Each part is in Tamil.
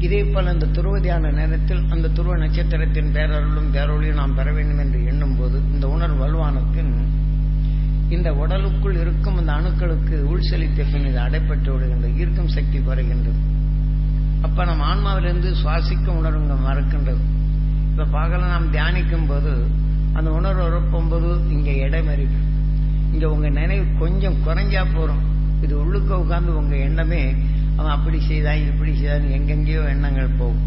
இதே போல அந்த துருவதியான நேரத்தில் அந்த துருவ நட்சத்திரத்தின் பேரருளும் பேரொழியும் நாம் பெற வேண்டும் என்று எண்ணும் போது இந்த உணர்வு வலுவானத்தின் இந்த உடலுக்குள் இருக்கும் அந்த அணுக்களுக்கு உள் செலுத்திய பின் இது அடைப்பட்டு விடுகின்றது ஈர்க்கும் சக்தி குறைகின்றது அப்ப நம்ம ஆன்மாவிலிருந்து சுவாசிக்கும் உணர்வுங்க மறக்கின்றது. இப்ப பகல நாம் தியானிக்கும் போது அந்த உணர்வு உறப்பும்போது இங்க இடைமறி இங்க உங்க நினைவு கொஞ்சம் குறைஞ்சா போறோம் இது உள்ளுக்க உட்கார்ந்து உங்க எண்ணமே அவன் அப்படி செய்தான் இப்படி செய்தான் எங்கெங்கேயோ எண்ணங்கள் போகும்.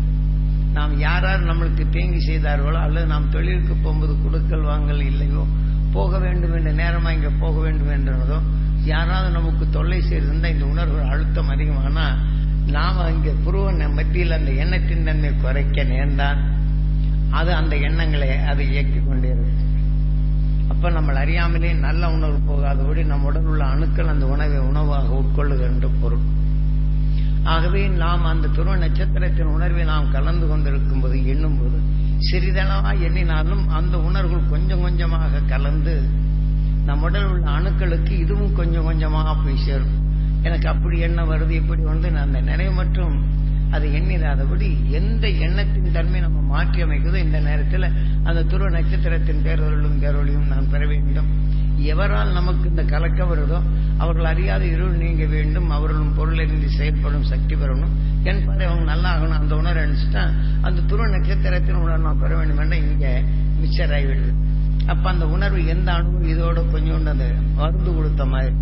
நாம் யார் யார் நம்மளுக்கு தீங்கு செய்தார்களோ அல்லது நாம் தொழிலுக்கு போகும்போது கொடுக்கல் வாங்கல் இல்லையோ போக வேண்டும் என்ற நேரமா இங்க போக வேண்டும் என்றதோ யாராவது நமக்கு தொல்லை செய்திருந்தா இந்த உணர்வு அழுத்தம் அதிகமானா நாம் இங்க புருவ மத்தியில் அந்த எண்ணத்தின் தன்மை குறைக்க நேர்ந்தால் அது அந்த எண்ணங்களை அதை இயக்கி கொண்டே இருக்கு அப்ப நம்ம அறியாமலே நல்ல உணர்வு போகாதபடி நம்ம உடல் உள்ள அணுக்கள் அந்த உணவை உணவாக உட்கொள்ளுகின்ற பொருள். ஆகவே நாம் அந்த துருவ நட்சத்திரத்தின் உணர்வை நாம் கலந்து கொண்டிருக்கும் போது எண்ணும் போது சிறிதளவா எண்ணினாலும் அந்த உணர்வுகள் கொஞ்சம் கொஞ்சமாக கலந்து நம் உடல் உள்ள அணுக்களுக்கு இதுவும் கொஞ்சம் கொஞ்சமாக போய் சேரும். எனக்கு அப்படி எண்ணம் வருது இப்படி வந்து நான் அந்த நினைவு மற்றும் அதை எண்ணிடாதபடி எந்த எண்ணத்தின் தன்மை நம்ம மாற்றி அமைக்குதோ இந்த நேரத்தில் அந்த துருவ நட்சத்திரத்தின் பேரொருளும் பேரொழியும் நான் பெற வேண்டும். எவரால் நமக்கு இந்த கலக்க வருதோ அவர்கள் அறியாத இருள் நீங்க வேண்டும் அவர்களும் பொருளறிந்து செயல்படும் சக்தி பெறணும். என்பதை அவங்க நல்லா ஆகணும் அந்த உணர்வு அணிச்சுட்டா அந்த துருவ நட்சத்திரத்தின் உணர்வு நான் பெற வேண்டும் என்ற இங்க மிச்சர் ஆகிவிடுது அப்ப அந்த உணர்வு எந்த அணுவும் இதோட கொஞ்சோண்டு அந்த மருந்து கொடுத்த மாதிரி.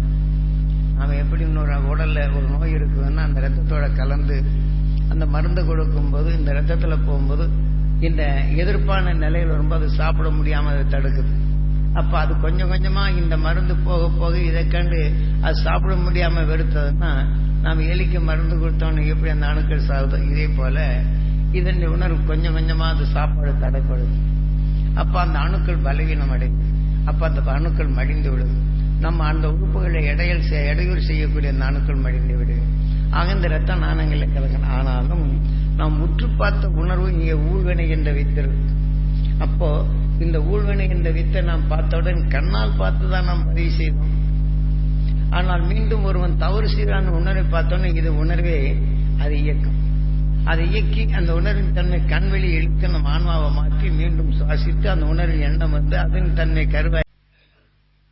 நாம எப்படி இன்னொரு உடல்ல ஒரு நோய் இருக்குதுன்னா அந்த ரத்தத்தோட கலந்து அந்த மருந்து கொடுக்கும் போது இந்த ரத்தத்துல போகும்போது இந்த எதிர்ப்பான நிலையில் வரும்போது அது சாப்பிட முடியாம அதை தடுக்குது. அப்ப அது கொஞ்சம் கொஞ்சமா இந்த மருந்து போக போக இதை கண்டு அது சாப்பிட முடியாம வெறுத்ததுன்னா நாம் எலிக்கு மருந்து கொடுத்தோன்னு எப்படி அந்த அணுக்கள் சாகுதோ இதே போல இதன் உணர்வு கொஞ்சம் கொஞ்சமா அது சாப்பாடு தடைப்படுது. அப்ப அந்த அணுக்கள் பலவீனம் அடையுது. அப்ப அந்த அணுக்கள் மடிந்து விடுது. நம்ம அந்த உறுப்புகளை இடையில் இடையூறு செய்யக்கூடிய அந்த அணுக்கள் மடிந்து விடுது. ஆக இந்த ரத்த நாணங்களை கலக்கணும் ஆனாலும் நாம் உற்று பார்த்த உணர்வு இங்கே ஊழ்வினை என்று வைத்திருக்கும் அப்போ இந்த ஊழ்வினை என்ற வித்தை நாம் பார்த்தவுடன் கண்ணால் பார்த்துதான் நாம் பதிவு செய்தோம். ஆனால் மீண்டும் ஒருவன் தவறு செய்தான் உணர்வை பார்த்தோன்னே இது உணர்வே அது இயக்கும். அதை இயக்கி அந்த உணர்வின் தன்மை கண்வெளி இழுத்து நம் ஆன்மாவை மாற்றி மீண்டும் சுவாசித்து அந்த உணர்வின் எண்ணம் வந்து அதன் தன்மை கருவாய்.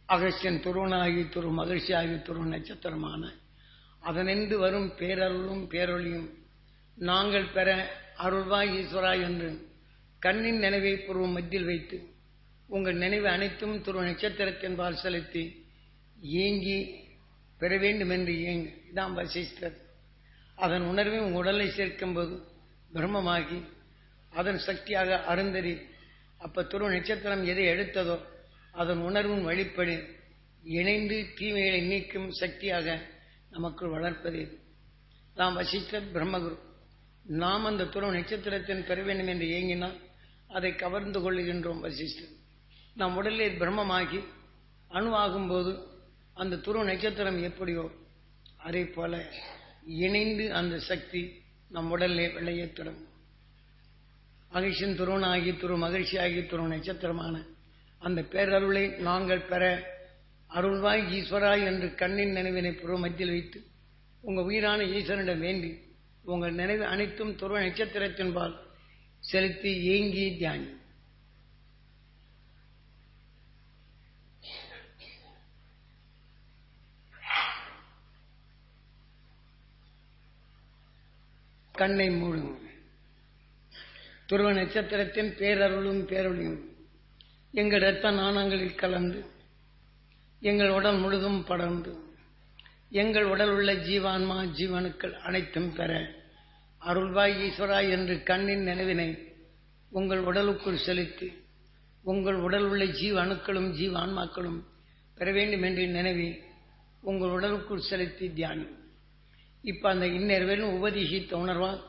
அகஸ்தியன் துருவனாகி துரு மகிழ்ச்சி ஆகி துரு நட்சத்திரமான. அதனின்று வரும் பேரருளும் பேரொழியும் நாங்கள் பெற அருள்வாய் ஈஸ்வரா என்று கண்ணின் நினைவை பூர்வம் மத்தியில் வைத்து உங்கள் நினைவு அனைத்தும் துரு நட்சத்திரத்தின்பால் செலுத்தி ஏங்கி பெற வேண்டும் என்று ஏங்க இதான் வசிஷ்டர் அதன் உணர்வை உங்கள் உடலை சேர்க்கும்போது பிரம்மமாகி அதன் சக்தியாக அருந்தறி அப்ப துருவ நட்சத்திரம் எதை எடுத்ததோ அதன் உணர்வும் வழிப்படி இணைந்து தீமைகளை நீக்கும் சக்தியாக நமக்குள் வளர்ப்பது இது. நாம் வசிஷ்டர் பிரம்மகுரு நாம் அந்த துருவ நட்சத்திரத்தின் பெற வேண்டும் என்று ஏங்கினால் அதை கவர்ந்து கொள்கின்றோம் வசிஷ்டர். நம் உடலில் பிரம்மமாகி அணுவாகும் போது அந்த துருவ நட்சத்திரம் எப்படியோ அதே போல இணைந்து அந்த சக்தி நம் உடலே விளையத் தொடங்கும். மகிழ்ச்சியின் துருவனாகி துரு மகிழ்ச்சியாகி துரு நட்சத்திரமான அந்த பேரருளை நாங்கள் பெற அருள்வாய் ஈஸ்வராய் என்று கண்ணின் நினைவினை புற மத்தியில் வைத்து உங்கள் உயிரான ஈஸ்வரனிடம் வேண்டி உங்கள் நினைவு அனைத்தும் துருவ நட்சத்திரத்தின்பால் செலுத்தி ஏங்கி தியானி. கண்ணை மூடுங்க. துருவ நட்சத்திரத்தின் பேரருளும் பேரொழியும். எங்கள் இரத்த நாணங்களில் கலந்து எங்கள் உடல் முழுதும் படர்ந்து எங்கள் உடல் உள்ள ஜீவான்மா ஜீவனுக்கள் அனைத்தும் பெற அருள்வாய் ஈஸ்வரா என்று கண்ணின் நினைவினை உங்கள் உடலுக்குள் செலுத்தி உங்கள் உடல் உள்ள ஜீவ அணுக்களும் ஜீவ ஆன்மாக்களும் பெற வேண்டும் என்று நினைவி உங்கள் உடலுக்குள் செலுத்தி தியானி இப்போ அந்த இந்நேர்வேலும் உபதேசித்த உணர்வால்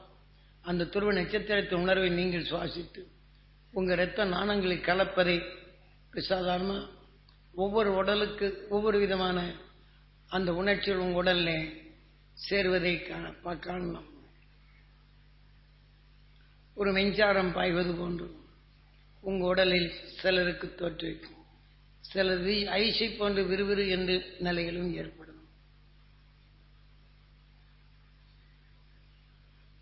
அந்த துருவ நட்சத்திரத்தை உணர்வை நீங்கள் சுவாசித்து உங்கள் இரத்த நாணங்களை கலப்பதை சாதாரணமாக ஒவ்வொரு உடலுக்கு ஒவ்வொரு விதமான அந்த உணர்ச்சிகள் உங்கள் உடலில் சேர்வதை கா- பா- காணலாம். ஒரு மின்சாரம் பாய்வது போன்று. உங்கள் உடலில் சிலருக்கு தோற்றுவிக்கும் சிலது ஐசை போன்று விறுவிறு என்று நிலைகளும் ஏற்படும்.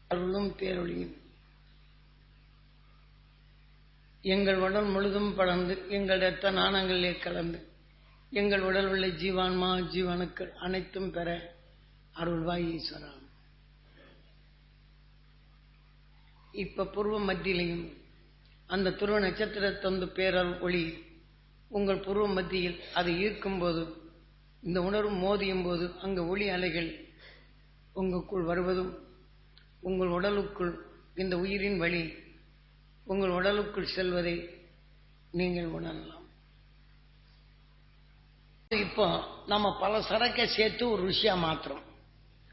அருளும் பேரொழியும். எங்கள் உடல் முழுதும் படர்ந்து எங்கள் இரத்த நாணங்களிலே கலந்து எங்கள் உடல் உள்ள ஜீவான்மா ஜீவனுக்கள் அனைத்தும் பெற அருள்வாய் ஈஸ்வரான் இப்ப பூர்வ மத்தியிலையும் அந்த துருவ நட்சத்திர பேரல் ஒளி உங்கள் பூர்வ மத்தியில் அதை ஈர்க்கும் போது இந்த உணர்வு மோதியும் போது அங்கு ஒளி அலைகள் உங்களுக்குள் வருவதும் உங்கள் உடலுக்குள் இந்த உயிரின் வழி உங்கள் உடலுக்குள் செல்வதை நீங்கள் உணரலாம். இப்போ நம்ம பல சரக்கை சேர்த்து ஒரு ருசியா மாத்துறோம்.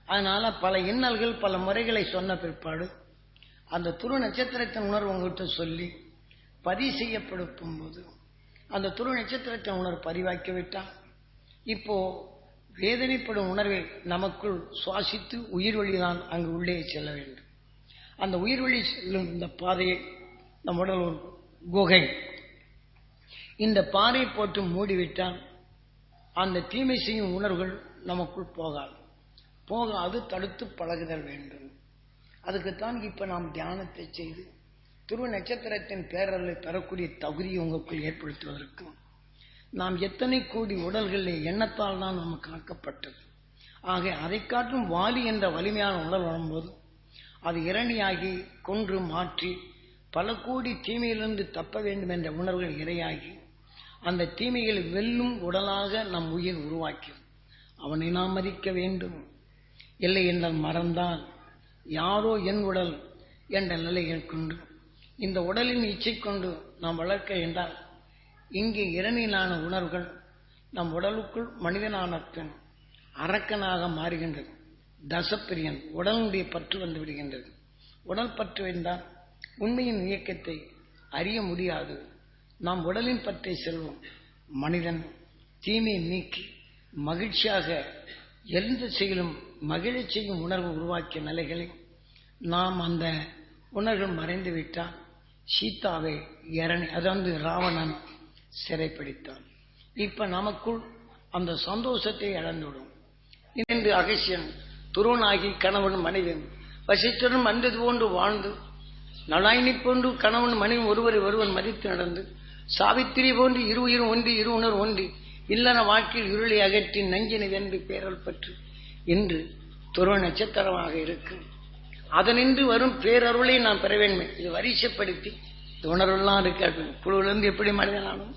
அதனால பல இன்னல்கள் பல முறைகளை சொன்ன பிற்பாடு அந்த துரு நட்சத்திரத்தின் உணர்வு உங்ககிட்ட சொல்லி பதிவு செய்யப்படுத்தும் போது அந்த துரு நட்சத்திரத்தின் உணர்வு பதிவாக்கி விட்டால் இப்போ வேதனைப்படும் உணர்வை நமக்குள் சுவாசித்து உயிர் வழிதான் அங்கு உள்ளே செல்ல வேண்டும். அந்த உயிர் வழி செல்லும் இந்த பாதையை நம் உடல் ஒரு குகை. இந்த பாறை போட்டு மூடிவிட்டால் அந்த தீமை செய்யும் உணர்வுகள் நமக்குள் போகாது. போகாது தடுத்து பழகுதல் வேண்டும். அதுக்குத்தான் இப்ப நாம் தியானத்தை செய்து துருவ நட்சத்திரத்தின் பேரலை பெறக்கூடிய தகுதியை உங்களுக்குள் ஏற்படுத்துவதற்கும் நாம் எத்தனை கோடி உடல்களில் எண்ணத்தால் தான் நமக்கு ஆக்கப்பட்டது ஆக அதை காட்டும் வாலி என்ற வலிமையான உடல் வரும்போது அது இரணியாகி கொன்று மாற்றி பல கோடி தீமையிலிருந்து தப்ப வேண்டும் என்ற உணர்வுகள் இரையாகி அந்த தீமைகளை வெல்லும் உடலாக நம் உயிர் உருவாக்கியது. அவனை நாம் மதிக்க வேண்டும். இல்லை என்றால் மறந்தால். யாரோ என் உடல் என்ற நிலையை கொண்டு இந்த உடலின் இச்சை கொண்டு நாம் வளர்க்க என்றால் இங்கே இரணிலான உணர்வுகள் நம் உடலுக்குள் மனிதனான பெண் அரக்கனாக மாறுகின்றது. தசப்பிரியன் உடலுடைய பற்று வந்து விடுகின்றது. உடல் பற்று என்றால் உண்மையின் இயக்கத்தை அறிய முடியாது. நாம் உடலின் பற்றை செல்வோம். மனிதன் தீமையை நீக்கி மகிழ்ச்சியாக எந்த செயலும் மகிழ்ச்சியும் உணர்வு உருவாக்கிய நிலைகளில் நாம் அந்த உணர்வு மறைந்து விட்டால் சீதாவை இரணி அதாவது ராவணன் சிறைப்பிடித்தான். இப்ப நமக்குள் அந்த சந்தோஷத்தை இழந்துவிடும். இணைந்து அகசியன் துருவனாகி கணவன் மனைவன் வசித்துடன் மந்தது போன்று வாழ்ந்து நலாயினி போன்று கணவன் மனைவி ஒருவரை ஒருவன் மதித்து நடந்து சாவித்திரி போன்று இரு உயிரும் ஒன்றி இரு உணர் ஒன்றி இல்லன வாழ்க்கையில் இருளை அகற்றி நஞ்சினை வென்று பேரல் பற்று. என்று துருவ நட்சத்திரமாக இருக்கு. அதனின்று வரும் பேரருளை நாம் பெற வேண்டும். இது வரிசைப்படுத்தி இந்த இருக்காது. குழுவிலிருந்து எப்படி மனிதனாலும்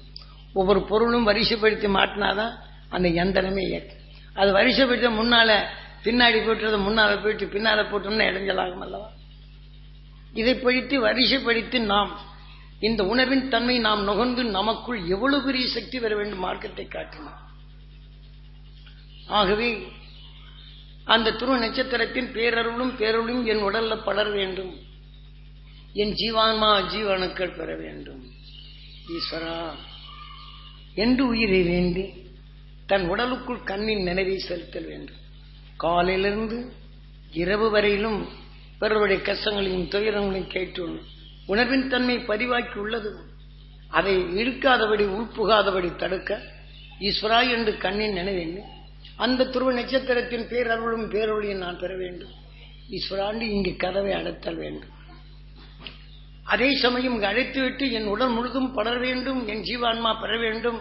ஒவ்வொரு பொருளும் வரிசைப்படுத்தி மாட்டினாதான் அந்த எந்திரமே இயக்கும் அது வரிசைப்படுத்த முன்னால பின்னாடி போட்டுறத முன்னால போயிட்டு பின்னால போட்டோம்னா இடைஞ்சலாகும் அல்லவா? இதை படித்து வரிசைப்படுத்தி நாம் இந்த உணர்வின் தன்மை நாம் நுகர்ந்து நமக்குள் எவ்வளவு பெரிய சக்தி பெற வேண்டும் மார்க்கத்தை காட்டினோம் ஆகவே அந்த துருவ நட்சத்திரத்தின் பேரருளும் பேரொழும் என் உடல்ல படர வேண்டும். என் ஜீவான்மா ஜீவனுக்கள் பெற வேண்டும். ஈஸ்வரா என்று உயிரை வேண்டி தன் உடலுக்குள் கண்ணின் நினைவை செலுத்தல் வேண்டும். காலையிலிருந்து இரவு வரையிலும் பிறருடைய கஷ்டங்களையும் துயரங்களையும் கேட்டு உணர்வின் தன்மை பதிவாக்கி உள்ளது. அதை இழுக்காதபடி உள்புகாதபடி தடுக்க ஈஸ்வரா என்று கண்ணின் நினைவேண்டு அந்த துருவ நட்சத்திரத்தின் பேரருளும் பேரொழியும் நான் பெற வேண்டும். ஈஸ்வராண்டு இங்கு கதவை அடைத்தல் வேண்டும். அதே சமயம் இங்கு அழைத்துவிட்டு என் உடல் முழுதும் படர வேண்டும் என் ஜீவான்மா பெற வேண்டும்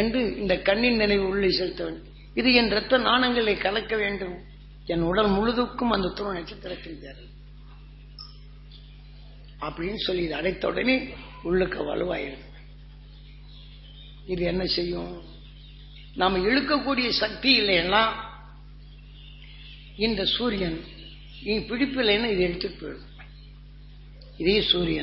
என்று இந்த கண்ணின் நினைவு உள்ளே செலுத்த வேண்டும். இது என் இரத்த நாணங்களை கலக்க வேண்டும். என் உடல் முழுதுக்கும் அந்த துருவ நட்சத்திரத்தில் பேரல் அப்படின்னு சொல்லி இது அடைத்த உடனே உள்ளுக்கு வலுவாயிருக்கு இது என்ன செய்யும்? நாம இழுக்கக்கூடிய சக்தி இல்லைன்னா இந்த சூரியன் நீ பிடிப்பில்லைன்னு இது எடுத்துட்டு போயிடும். இதே சூரியன்.